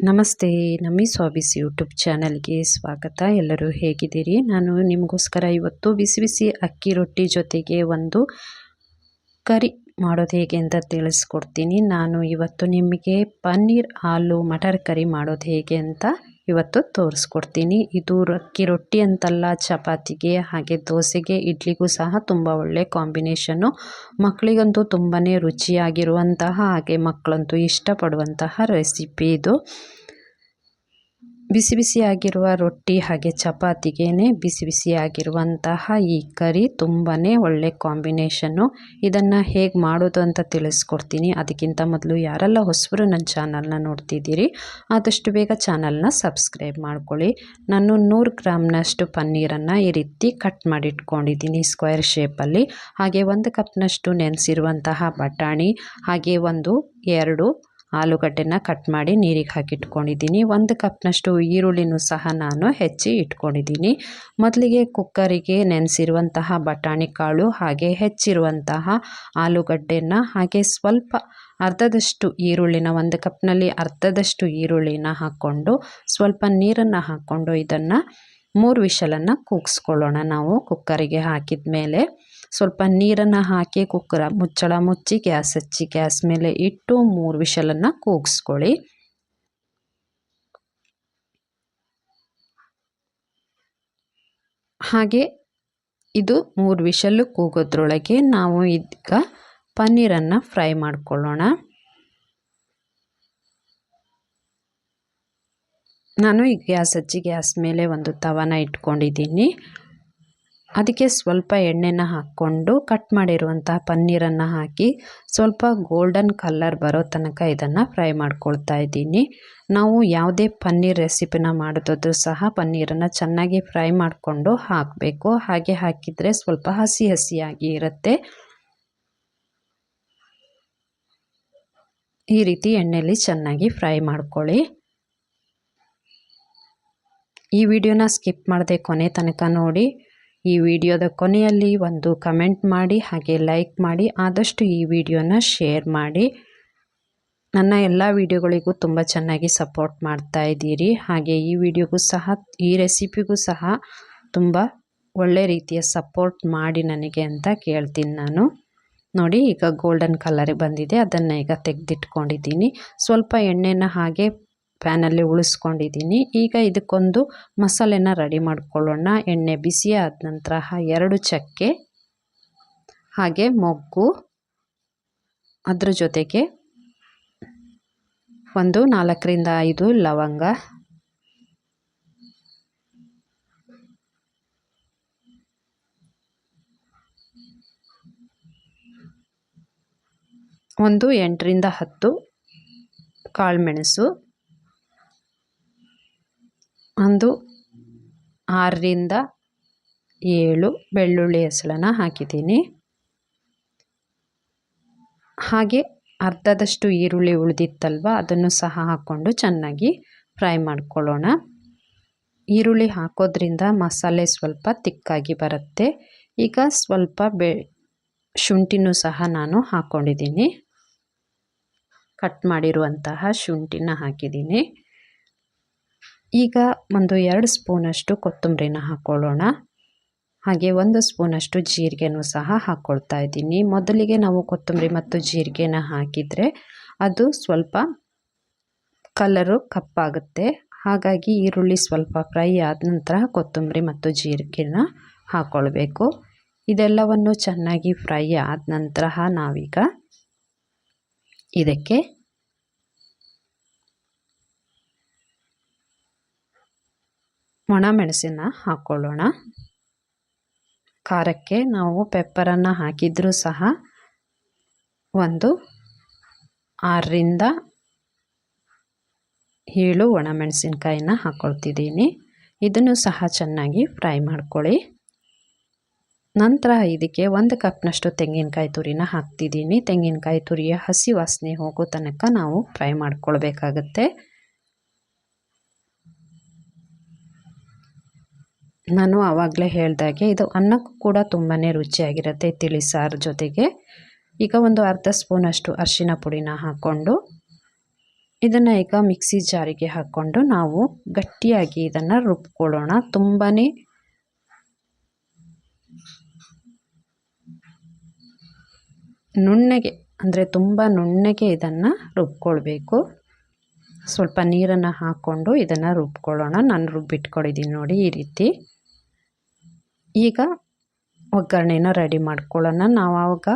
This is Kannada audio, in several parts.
ನಮಸ್ತೆ ನಮ್ಮಿ ಸ್ವಾಬಿಸಿ ಯೂಟ್ಯೂಬ್ ಚಾನಲ್ಗೆ ಸ್ವಾಗತ. ಎಲ್ಲರೂ ಹೇಗಿದ್ದೀರಿ? ನಾನು ನಿಮಗೋಸ್ಕರ ಇವತ್ತು ಬಿಸಿ ಬಿಸಿ ಅಕ್ಕಿ ರೊಟ್ಟಿ ಜೊತೆಗೆ ಒಂದು ಕರಿ ಮಾಡೋದು ಹೇಗೆ ಅಂತ ತಿಳಿಸ್ಕೊಡ್ತೀನಿ. ನಾನು ಇವತ್ತು ನಿಮಗೆ ಪನ್ನೀರ್, ಆಲೂ, ಮಟರ್ ಕರಿ ಮಾಡೋದು ಹೇಗೆ ಅಂತ ಇವತ್ತು ತೋರಿಸ್ಕೊಡ್ತೀನಿ. ಇದು ಅಕ್ಕಿ ರೊಟ್ಟಿ ಅಂತಲ್ಲ, ಚಪಾತಿಗೆ ಹಾಗೆ ದೋಸೆಗೆ ಇಡ್ಲಿಗೂ ಸಹ ತುಂಬ ಒಳ್ಳೆ ಕಾಂಬಿನೇಷನ್ನು. ಮಕ್ಕಳಿಗಂತೂ ತುಂಬಾ ರುಚಿಯಾಗಿರುವಂತಹ ಹಾಗೆ ಮಕ್ಕಳಂತೂ ಇಷ್ಟಪಡುವಂತಹ ರೆಸಿಪಿ ಇದು. ಬಿಸಿ ಬಿಸಿಯಾಗಿರುವ ರೊಟ್ಟಿ ಹಾಗೆ ಚಪಾತಿಗೇನೆ ಬಿಸಿ ಬಿಸಿಯಾಗಿರುವಂತಹ ಈ ಕರಿ ತುಂಬಾ ಒಳ್ಳೆ ಕಾಂಬಿನೇಷನ್ನು ಇದನ್ನು ಹೇಗೆ ಮಾಡೋದು ಅಂತ ತಿಳಿಸ್ಕೊಡ್ತೀನಿ. ಅದಕ್ಕಿಂತ ಮೊದಲು ಯಾರೆಲ್ಲ ಹೊಸಬರು ನನ್ನ ಚಾನಲ್ನ ನೋಡ್ತಿದ್ದೀರಿ, ಆದಷ್ಟು ಬೇಗ ಚಾನಲ್ನ ಸಬ್ಸ್ಕ್ರೈಬ್ ಮಾಡ್ಕೊಳ್ಳಿ. ನಾನು ನೂರು ಗ್ರಾಮ್ನಷ್ಟು ಪನ್ನೀರನ್ನು ಈ ರೀತಿ ಕಟ್ ಮಾಡಿ ಇಟ್ಕೊಂಡಿದ್ದೀನಿ ಸ್ಕ್ವೇರ್ ಶೇಪಲ್ಲಿ. ಹಾಗೆ ಒಂದು ಕಪ್ನಷ್ಟು ನೆನೆಸಿರುವಂತಹ ಬಟಾಣಿ, ಹಾಗೆ ಒಂದು, ಎರಡು ಆಲೂಗಡ್ಡೆನ ಕಟ್ ಮಾಡಿ ನೀರಿಗೆ ಹಾಕಿ ಇಟ್ಕೊಂಡಿದ್ದೀನಿ ಒಂದು ಕಪ್ನಷ್ಟು ಈರುಳ್ಳಿನೂ ಸಹ ನಾನು ಹೆಚ್ಚಿ ಇಟ್ಕೊಂಡಿದ್ದೀನಿ. ಮೊದಲಿಗೆ ಕುಕ್ಕರಿಗೆ ನೆನೆಸಿರುವಂತಹ ಬಟಾಣಿ ಕಾಳು ಹಾಗೆ ಹೆಚ್ಚಿರುವಂತಹ ಆಲೂಗಡ್ಡೆನ ಹಾಗೆ ಸ್ವಲ್ಪ ಅರ್ಧದಷ್ಟು ಈರುಳ್ಳಿನ, ಒಂದು ಕಪ್ನಲ್ಲಿ ಅರ್ಧದಷ್ಟು ಈರುಳ್ಳಿನ ಹಾಕ್ಕೊಂಡು ಸ್ವಲ್ಪ ನೀರನ್ನು ಹಾಕ್ಕೊಂಡು ಇದನ್ನು ಮೂರು ವಿಷಲನ್ನು ಕೂಗಿಸ್ಕೊಳ್ಳೋಣ. ನಾವು ಕುಕ್ಕರಿಗೆ ಹಾಕಿದ ಮೇಲೆ ಸ್ವಲ್ಪ ನೀರನ್ನು ಹಾಕಿ ಕುಕ್ಕರ. ಮುಚ್ಚಳ ಮುಚ್ಚಿ ಗ್ಯಾಸ್ ಹಚ್ಚಿ, ಗ್ಯಾಸ್ ಮೇಲೆ ಇಟ್ಟು ಮೂರು ವಿಷಲನ್ನು ಕೂಗಿಸ್ಕೊಳ್ಳಿ. ಹಾಗೆ ಇದು ಮೂರು ವಿಷಲ್ಲು ಕೂಗೋದ್ರೊಳಗೆ ನಾವು ಈಗ ಪನ್ನೀರನ್ನು ಫ್ರೈ ಮಾಡ್ಕೊಳ್ಳೋಣ. ನಾನು ಈ ಗ್ಯಾಸ್ ಹಚ್ಚಿ, ಗ್ಯಾಸ್ ಮೇಲೆ ಒಂದು ತವನ ಇಟ್ಕೊಂಡಿದ್ದೀನಿ. ಅದಕ್ಕೆ ಸ್ವಲ್ಪ ಎಣ್ಣೆನ ಹಾಕ್ಕೊಂಡು ಕಟ್ ಮಾಡಿರುವಂತಹ ಪನ್ನೀರನ್ನು ಹಾಕಿ ಸ್ವಲ್ಪ ಗೋಲ್ಡನ್ ಕಲ್ಲರ್ ಬರೋ ತನಕ ಇದನ್ನು ಫ್ರೈ ಮಾಡ್ಕೊಳ್ತಾ ಇದ್ದೀನಿ. ನಾವು ಯಾವುದೇ ಪನ್ನೀರ್ ರೆಸಿಪಿನ ಮಾಡಿದ್ರು ಸಹ ಪನ್ನೀರನ್ನು ಚೆನ್ನಾಗಿ ಫ್ರೈ ಮಾಡಿಕೊಂಡು ಹಾಕಬೇಕು. ಹಾಗೆ ಹಾಕಿದರೆ ಸ್ವಲ್ಪ ಹಸಿ ಹಸಿಯಾಗಿ ಇರುತ್ತೆ. ಈ ರೀತಿ ಎಣ್ಣೆಯಲ್ಲಿ ಚೆನ್ನಾಗಿ ಫ್ರೈ ಮಾಡ್ಕೊಳ್ಳಿ. ಈ ವಿಡಿಯೋನ ಸ್ಕಿಪ್ ಮಾಡದೆ ಕೊನೆ ತನಕ ನೋಡಿ. ಈ ವಿಡಿಯೋದ ಕೊನೆಯಲ್ಲಿ ಒಂದು ಕಮೆಂಟ್ ಮಾಡಿ, ಹಾಗೆ ಲೈಕ್ ಮಾಡಿ, ಆದಷ್ಟು ಈ ವಿಡಿಯೋನ ಶೇರ್ ಮಾಡಿ. ನನ್ನ ಎಲ್ಲ ವಿಡಿಯೋಗಳಿಗೂ ತುಂಬ ಚೆನ್ನಾಗಿ ಸಪೋರ್ಟ್ ಮಾಡ್ತಾ ಇದ್ದೀರಿ. ಹಾಗೆ ಈ ವಿಡಿಯೋಗೂ ಸಹ, ಈ ರೆಸಿಪಿಗೂ ಸಹ ತುಂಬ ಒಳ್ಳೆ ರೀತಿಯ ಸಪೋರ್ಟ್ ಮಾಡಿ ನನಗೆ ಅಂತ ಕೇಳ್ತೀನಿ ನಾನು. ನೋಡಿ, ಈಗ ಗೋಲ್ಡನ್ ಕಲರ್ ಬಂದಿದೆ. ಅದನ್ನು ಈಗ ತೆಗೆದಿಟ್ಕೊಂಡಿದ್ದೀನಿ. ಸ್ವಲ್ಪ ಎಣ್ಣೆನ ಹಾಗೆ ಪ್ಯಾನಲ್ಲಿ ಉಳಿಸ್ಕೊಂಡಿದ್ದೀನಿ. ಈಗ ಇದಕ್ಕೊಂದು ಮಸಾಲೆನ ರೆಡಿ ಮಾಡ್ಕೊಳ್ಳೋಣ. ಎಣ್ಣೆ ಬಿಸಿ ಆದ ನಂತರ ಎರಡು ಚಕ್ಕೆ, ಹಾಗೆ ಮೊಗ್ಗು, ಅದ್ರ ಜೊತೆಗೆ ಒಂದು ನಾಲ್ಕರಿಂದ ಐದು ಲವಂಗ, ಒಂದು ಎಂಟರಿಂದ ಹತ್ತು ಕಾಳುಮೆಣಸು ಒಂದು ಆರರಿಂದ ಏಳು ಬೆಳ್ಳುಳ್ಳಿ ಹೆಸಳನ್ನು ಹಾಕಿದ್ದೀನಿ. ಹಾಗೆ ಅರ್ಧದಷ್ಟು ಈರುಳ್ಳಿ ಉಳಿದಿತ್ತಲ್ವ, ಅದನ್ನು ಸಹ ಹಾಕ್ಕೊಂಡು ಚೆನ್ನಾಗಿ ಫ್ರೈ ಮಾಡ್ಕೊಳ್ಳೋಣ. ಈರುಳ್ಳಿ ಹಾಕೋದ್ರಿಂದ ಮಸಾಲೆ ಸ್ವಲ್ಪ ತಿಕ್ಕಾಗಿ ಬರುತ್ತೆ. ಈಗ ಸ್ವಲ್ಪ ಬೆ, ಶುಂಠಿನೂ ಸಹ ನಾನು ಹಾಕ್ಕೊಂಡಿದ್ದೀನಿ ಕಟ್ ಮಾಡಿರುವಂತಹ ಶುಂಠಿನ ಹಾಕಿದ್ದೀನಿ. ಈಗ ಒಂದು ಎರಡು ಸ್ಪೂನಷ್ಟು ಕೊತ್ತಂಬರಿನ ಹಾಕ್ಕೊಳ್ಳೋಣ ಹಾಗೆ ಒಂದು ಸ್ಪೂನಷ್ಟು ಜೀರಿಗೆನೂ ಸಹ ಹಾಕ್ಕೊಳ್ತಾ ಇದ್ದೀನಿ. ಮೊದಲಿಗೆ ನಾವು ಕೊತ್ತಂಬರಿ ಮತ್ತು ಜೀರಿಗೆನ ಹಾಕಿದರೆ ಅದು ಸ್ವಲ್ಪ ಕಲರು ಕಪ್ಪಾಗುತ್ತೆ. ಹಾಗಾಗಿ ಈರುಳ್ಳಿ ಸ್ವಲ್ಪ ಫ್ರೈ ಆದ ನಂತರ ಕೊತ್ತಂಬರಿ ಮತ್ತು ಜೀರಿಗೆನ ಹಾಕ್ಕೊಳ್ಬೇಕು ಇದೆಲ್ಲವನ್ನು ಚೆನ್ನಾಗಿ ಫ್ರೈ ಆದ ನಂತರ ನಾವೀಗ ಇದಕ್ಕೆ ಒಣಮೆಣಸಿನ ಹಾಕ್ಕೊಳ್ಳೋಣ ಖಾರಕ್ಕೆ ನಾವು ಪೆಪ್ಪರನ್ನು ಹಾಕಿದರೂ ಸಹ ಒಂದು ಆರರಿಂದ ಏಳು ಒಣಮೆಣಸಿನ್ಕಾಯಿನ ಹಾಕ್ಕೊಳ್ತಿದ್ದೀನಿ ಇದನ್ನು ಸಹ ಚೆನ್ನಾಗಿ ಫ್ರೈ ಮಾಡ್ಕೊಳ್ಳಿ. ನಂತರ ಇದಕ್ಕೆ ಒಂದು ಕಪ್ನಷ್ಟು ತೆಂಗಿನಕಾಯಿ ತುರಿನ ಹಾಕ್ತಿದ್ದೀನಿ. ತೆಂಗಿನಕಾಯಿ ತುರಿಯ ಹಸಿ ವಾಸನೆ ಹೋಗೋ ತನಕ ನಾವು ಫ್ರೈ ಮಾಡ್ಕೊಳ್ಬೇಕಾಗತ್ತೆ. ನಾನು ಆವಾಗಲೇ ಹೇಳಿದಾಗೆ ಇದು ಅನ್ನಕ್ಕೂ ಕೂಡ ತುಂಬಾ ರುಚಿಯಾಗಿರುತ್ತೆ ತಿಳಿ ಸಾರು ಜೊತೆಗೆ. ಈಗ ಒಂದು ಅರ್ಧ ಸ್ಪೂನಷ್ಟು ಅರಿಶಿನ ಪುಡಿನ ಹಾಕ್ಕೊಂಡು, ಇದನ್ನು ಈಗ ಮಿಕ್ಸಿ ಜಾರಿಗೆ ಹಾಕ್ಕೊಂಡು ನಾವು ಗಟ್ಟಿಯಾಗಿ ಇದನ್ನು ರುಬ್ಕೊಳ್ಳೋಣ. ತುಂಬಾ ನುಣ್ಣಗೆ, ಅಂದರೆ ತುಂಬ ನುಣ್ಣಗೆ ಇದನ್ನು ರುಬ್ಕೊಳ್ಬೇಕು. ಸ್ವಲ್ಪ ನೀರನ್ನು ಹಾಕ್ಕೊಂಡು ಇದನ್ನು ರುಬ್ಕೊಳ್ಳೋಣ. ನಾನು ರುಬ್ಬಿಟ್ಕೊಂಡಿದ್ದೀನಿ ನೋಡಿ ಈ ರೀತಿ. ಈಗ ಒಗ್ಗರಣೆನ ರೆಡಿ ಮಾಡ್ಕೊಳ್ಳೋಣ. ನಾವು ಆವಾಗ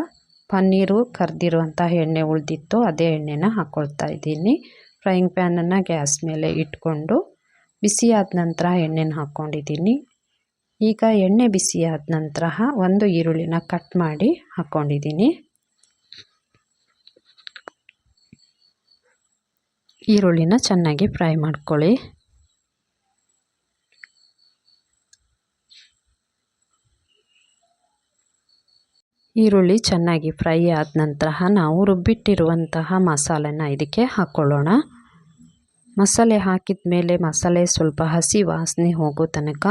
ಪನ್ನೀರು ಕರೆದಿರುವಂಥ ಎಣ್ಣೆ ಉಳಿದಿತ್ತು, ಅದೇ ಎಣ್ಣೆನ ಹಾಕ್ಕೊಳ್ತಾ ಇದ್ದೀನಿ. ಫ್ರೈಯಿಂಗ್ ಪ್ಯಾನನ್ನು ಗ್ಯಾಸ್ ಮೇಲೆ ಇಟ್ಕೊಂಡು ಬಿಸಿ ಆದ ನಂತರ ಎಣ್ಣೆನ ಹಾಕ್ಕೊಂಡಿದ್ದೀನಿ ಈಗ ಎಣ್ಣೆ ಬಿಸಿ ಆದ ನಂತರ ಒಂದು ಈರುಳ್ಳಿನ ಕಟ್ ಮಾಡಿ ಹಾಕ್ಕೊಂಡಿದ್ದೀನಿ ಈರುಳ್ಳಿನ ಚೆನ್ನಾಗಿ ಫ್ರೈ ಮಾಡ್ಕೊಳ್ಳಿ. ಈರುಳ್ಳಿ ಚೆನ್ನಾಗಿ ಫ್ರೈ ಆದ ನಂತರ ನಾವು ರುಬ್ಬಿಟ್ಟಿರುವಂತಹ ಮಸಾಲೆನ ಇದಕ್ಕೆ ಹಾಕ್ಕೊಳ್ಳೋಣ. ಮಸಾಲೆ ಹಾಕಿದ ಮೇಲೆ ಮಸಾಲೆ ಸ್ವಲ್ಪ ಹಸಿ ವಾಸನೆ ಹೋಗೋ ತನಕ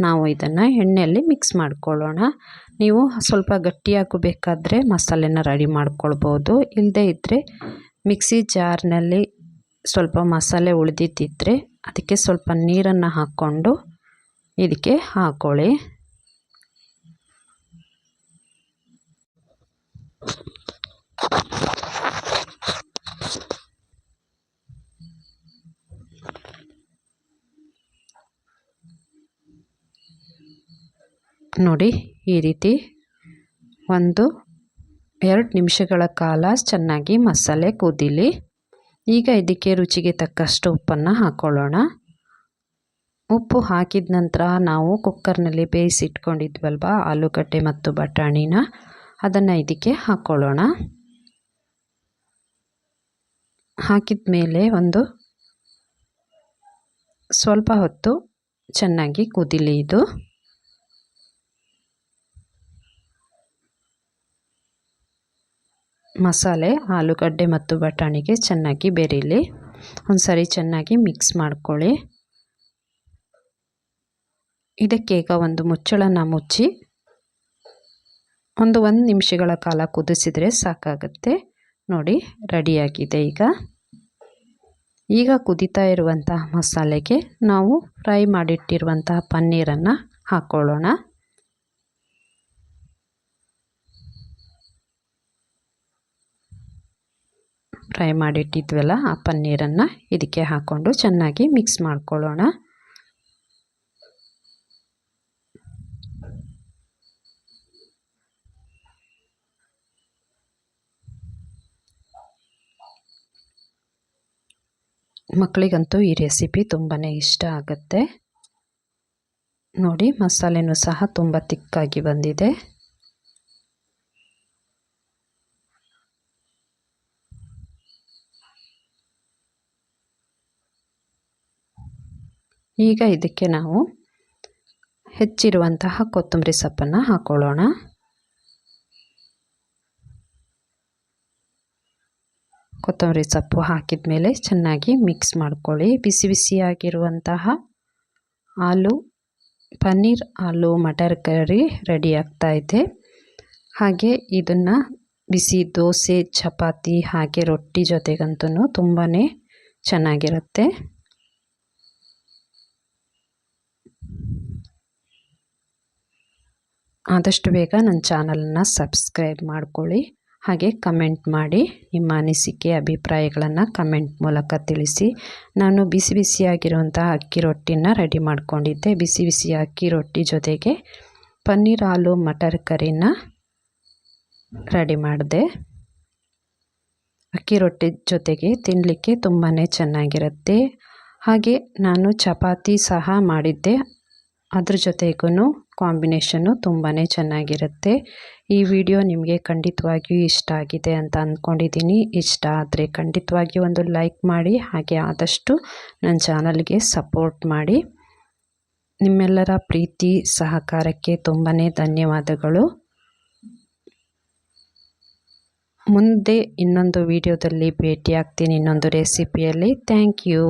ನಾವು ಇದನ್ನು ಎಣ್ಣೆಯಲ್ಲಿ ಮಿಕ್ಸ್ ಮಾಡ್ಕೊಳ್ಳೋಣ. ನೀವು ಸ್ವಲ್ಪ ಗಟ್ಟಿಯಾಗಿ ಬೇಕಾದರೆ ಮಸಾಲೆನ ರೆಡಿ ಮಾಡ್ಕೊಳ್ಬೋದು. ಇಲ್ಲದೇ ಇದ್ದರೆ ಮಿಕ್ಸಿ ಜಾರ್ನಲ್ಲಿ ಸ್ವಲ್ಪ ಮಸಾಲೆ ಉಳಿದಿದ್ದರೆ ಅದಕ್ಕೆ ಸ್ವಲ್ಪ ನೀರನ್ನು ಹಾಕ್ಕೊಂಡು ಇದಕ್ಕೆ ಹಾಕ್ಕೊಳ್ಳಿ ನೋಡಿ ಈ ರೀತಿ ಒಂದು ಎರಡು ನಿಮಿಷಗಳ ಕಾಲ ಚೆನ್ನಾಗಿ ಮಸಾಲೆ ಕುದಿಲಿ. ಈಗ ಇದಕ್ಕೆ ರುಚಿಗೆ ತಕ್ಕಷ್ಟು ಉಪ್ಪನ್ನು ಹಾಕ್ಕೊಳ್ಳೋಣ ಉಪ್ಪು ಹಾಕಿದ ನಂತರ ನಾವು ಕುಕ್ಕರ್ನಲ್ಲಿ ಬೇಯಿಸಿಟ್ಕೊಂಡಿದ್ವಲ್ವ ಆಲೂಗಡ್ಡೆ ಮತ್ತು ಬಟಾಣಿನ, ಅದನ್ನು ಇದಕ್ಕೆ ಹಾಕ್ಕೊಳ್ಳೋಣ ಹಾಕಿದ ಮೇಲೆ ಒಂದು ಸ್ವಲ್ಪ ಹೊತ್ತು ಚೆನ್ನಾಗಿ ಕುದಿಲಿ ಇದು. ಮಸಾಲೆ, ಆಲೂಗಡ್ಡೆ ಮತ್ತು ಬಟಾಣಿಗೆ ಚೆನ್ನಾಗಿ ಬೆರೀಲಿ. ಒಂದು ಸರಿ ಚೆನ್ನಾಗಿ ಮಿಕ್ಸ್ ಮಾಡ್ಕೊಳ್ಳಿ. ಇದಕ್ಕೀಗ ಒಂದು ಮುಚ್ಚಳನ ಮುಚ್ಚಿ ಒಂದು ಒಂದು ನಿಮಿಷಗಳ ಕಾಲ ಕುದಿಸಿದರೆ ಸಾಕಾಗುತ್ತೆ. ನೋಡಿ, ರೆಡಿಯಾಗಿದೆ ಈಗ. ಈಗ ಕುದೀತಾ ಇರುವಂತಹ ಮಸಾಲೆಗೆ ನಾವು ಫ್ರೈ ಮಾಡಿಟ್ಟಿರುವಂತಹ ಪನ್ನೀರನ್ನು ಹಾಕ್ಕೊಳ್ಳೋಣ. ಫ್ರೈ ಮಾಡಿಟ್ಟಿದ್ವಲ್ಲ, ಆ ಪನ್ನೀರನ್ನು ಇದಕ್ಕೆ ಹಾಕ್ಕೊಂಡು ಚೆನ್ನಾಗಿ ಮಿಕ್ಸ್ ಮಾಡ್ಕೊಳ್ಳೋಣ. ಮಕ್ಕಳಿಗಂತೂ ಈ ರೆಸಿಪಿ ತುಂಬಾ ಇಷ್ಟ ಆಗುತ್ತೆ. ನೋಡಿ, ಮಸಾಲೆನೂ ಸಹ ತುಂಬ ತಿಕ್ಕಾಗಿ ಬಂದಿದೆ. ಈಗ ಇದಕ್ಕೆ ನಾವು ಹೆಚ್ಚಿರುವಂತಹ ಕೊತ್ತಂಬರಿ ಸೊಪ್ಪನ್ನು ಹಾಕ್ಕೊಳ್ಳೋಣ ಕೊತ್ತಂಬರಿ ಸೊಪ್ಪು ಹಾಕಿದ ಮೇಲೆ ಚೆನ್ನಾಗಿ ಮಿಕ್ಸ್ ಮಾಡ್ಕೊಳ್ಳಿ. ಬಿಸಿ ಬಿಸಿಯಾಗಿರುವಂತಹ ಆಲೂ ಪನ್ನೀರ್ ಆಲೂ ಮಟರ್ ಕರಿ ರೆಡಿ ಆಗ್ತಾ ಇದೆ. ಹಾಗೆ ಇದನ್ನು ಬಿಸಿ ದೋಸೆ, ಚಪಾತಿ ಹಾಗೆ ರೊಟ್ಟಿ ಜೊತೆಗಂತೂ ತುಂಬಾ ಚೆನ್ನಾಗಿರುತ್ತೆ. ಆದಷ್ಟು ಬೇಗ ನನ್ನ ಚಾನಲನ್ನು ಸಬ್ಸ್ಕ್ರೈಬ್ ಮಾಡ್ಕೊಳ್ಳಿ. ಹಾಗೆ ಕಮೆಂಟ್ ಮಾಡಿ ನಿಮ್ಮ ಅನಿಸಿಕೆ, ಅಭಿಪ್ರಾಯಗಳನ್ನು ಕಮೆಂಟ್ ಮೂಲಕ ತಿಳಿಸಿ. ನಾನು ಬಿಸಿ ಬಿಸಿಯಾಗಿರುವಂಥ ಅಕ್ಕಿ ರೊಟ್ಟಿನ ರೆಡಿ ಮಾಡ್ಕೊಂಡಿದ್ದೆ. ಬಿಸಿ ಬಿಸಿ ಅಕ್ಕಿ ರೊಟ್ಟಿ ಜೊತೆಗೆ ಪನ್ನೀರ್ ಆಲೂ ಮಟರ್ ಕರಿನ ರೆಡಿ ಮಾಡಿದೆ. ಅಕ್ಕಿ ರೊಟ್ಟಿ ಜೊತೆಗೆ ತಿನ್ನಲಿಕ್ಕೆ ತುಂಬಾ ಚೆನ್ನಾಗಿರುತ್ತೆ. ಹಾಗೆ ನಾನು ಚಪಾತಿ ಸಹ ಮಾಡಿದ್ದೆ. ಅದ್ರ ಜೊತೆಗೂ ಕಾಂಬಿನೇಷನ್ನು ತುಂಬಾ ಚೆನ್ನಾಗಿರುತ್ತೆ. ಈ ವಿಡಿಯೋ ನಿಮಗೆ ಖಂಡಿತವಾಗಿಯೂ ಇಷ್ಟ ಆಗಿದೆ ಅಂತ ಅಂದ್ಕೊಂಡಿದ್ದೀನಿ. ಇಷ್ಟ ಆದರೆ ಖಂಡಿತವಾಗಿಯೂ ಒಂದು ಲೈಕ್ ಮಾಡಿ, ಹಾಗೆ ಆದಷ್ಟು ನನ್ನ ಚಾನಲ್ಗೆ ಸಪೋರ್ಟ್ ಮಾಡಿ. ನಿಮ್ಮೆಲ್ಲರ ಪ್ರೀತಿ, ಸಹಕಾರಕ್ಕೆ ತುಂಬಾ ಧನ್ಯವಾದಗಳು. ಮುಂದೆ ಇನ್ನೊಂದು ವಿಡಿಯೋದಲ್ಲಿ ಭೇಟಿಯಾಗ್ತೀನಿ. ಇನ್ನೊಂದು ರೆಸಿಪಿಯಲ್ಲಿ. Thank you.